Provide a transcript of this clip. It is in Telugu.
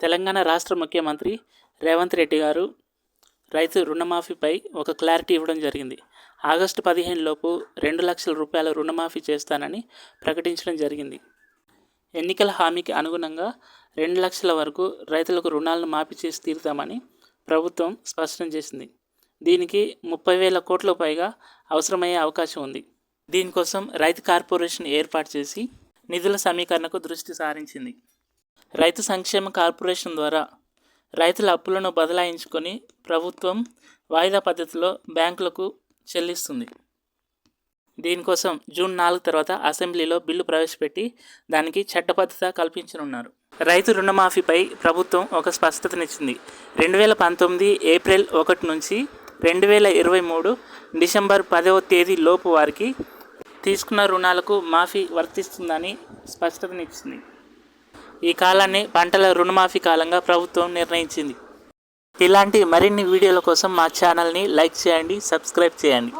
తెలంగాణ రాష్ట్ర ముఖ్యమంత్రి రేవంత్ రెడ్డి గారు రైతు రుణమాఫీపై ఒక క్లారిటీ ఇవ్వడం జరిగింది. ఆగస్టు పదిహేను లోపు రెండు లక్షల రూపాయల రుణమాఫీ చేస్తానని ప్రకటించడం జరిగింది. ఎన్నికల హామీకి అనుగుణంగా రెండు లక్షల వరకు రైతులకు రుణాలను మాఫీ చేసి తీరుతామని ప్రభుత్వం స్పష్టం చేసింది. దీనికి ముప్పై వేల కోట్ల పైగా అవసరమయ్యే అవకాశం ఉంది. దీనికోసం రైతు కార్పొరేషన్ ఏర్పాటు చేసి నిధుల సమీకరణకు దృష్టి సారించింది. రైతు సంక్షేమ కార్పొరేషన్ ద్వారా రైతుల అప్పులను బదలాయించుకొని ప్రభుత్వం వాయిదా పద్ధతిలో బ్యాంకులకు చెల్లిస్తుంది. దీనికోసం జూన్ నాలుగు తర్వాత అసెంబ్లీలో బిల్లు ప్రవేశపెట్టి దానికి చట్టబద్ధత కల్పించనున్నారు. రైతు రుణమాఫీపై ప్రభుత్వం ఒక స్పష్టతనిచ్చింది. రెండు వేల పంతొమ్మిది ఏప్రిల్ ఒకటి నుంచి రెండు వేల ఇరవై మూడు డిసెంబర్ పదవ తేదీ లోపు వారికి తీసుకున్న రుణాలకు మాఫీ వర్తిస్తుందని స్పష్టతనిచ్చింది. ఈ కాలాన్ని పంటల రుణమాఫీ కాలంగా ప్రభుత్వం నిర్ణయించింది. ఇలాంటి మరిన్ని వీడియోల కోసం మా ఛానల్ని లైక్ చేయండి సబ్స్క్రైబ్ చేయండి.